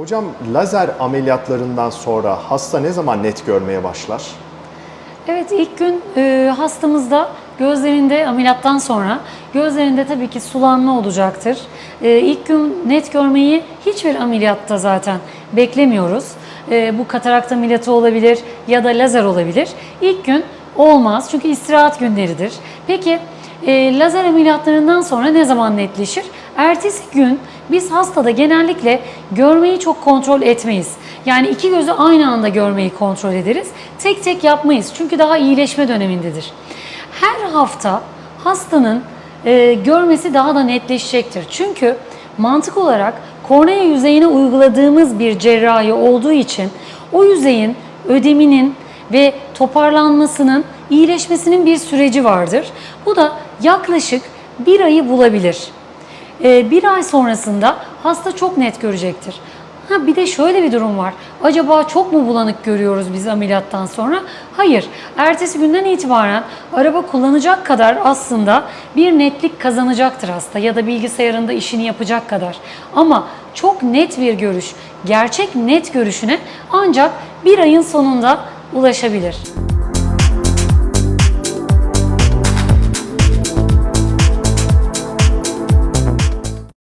Hocam lazer ameliyatlarından sonra hasta ne zaman net görmeye başlar? Evet ilk gün e, hastamızda gözlerinde ameliyattan sonra gözlerinde tabii ki sulanma olacaktır. E, ilk gün net görmeyi hiçbir ameliyatta zaten beklemiyoruz. E, bu katarakt ameliyatı olabilir ya da lazer olabilir. İlk gün olmaz çünkü istirahat günleridir. Peki e, lazer ameliyatlarından sonra ne zaman netleşir? Ertesi gün biz hastada genellikle görmeyi çok kontrol etmeyiz. Yani iki gözü aynı anda görmeyi kontrol ederiz. Tek tek yapmayız çünkü daha iyileşme dönemindedir. Her hafta hastanın e, görmesi daha da netleşecektir. Çünkü mantık olarak kornea yüzeyine uyguladığımız bir cerrahi olduğu için o yüzeyin ödeminin ve toparlanmasının, iyileşmesinin bir süreci vardır. Bu da yaklaşık bir ayı bulabilir. Ee, bir ay sonrasında hasta çok net görecektir. Ha bir de şöyle bir durum var. Acaba çok mu bulanık görüyoruz biz ameliyattan sonra? Hayır. Ertesi günden itibaren araba kullanacak kadar aslında bir netlik kazanacaktır hasta ya da bilgisayarında işini yapacak kadar. Ama çok net bir görüş, gerçek net görüşüne ancak bir ayın sonunda ulaşabilir.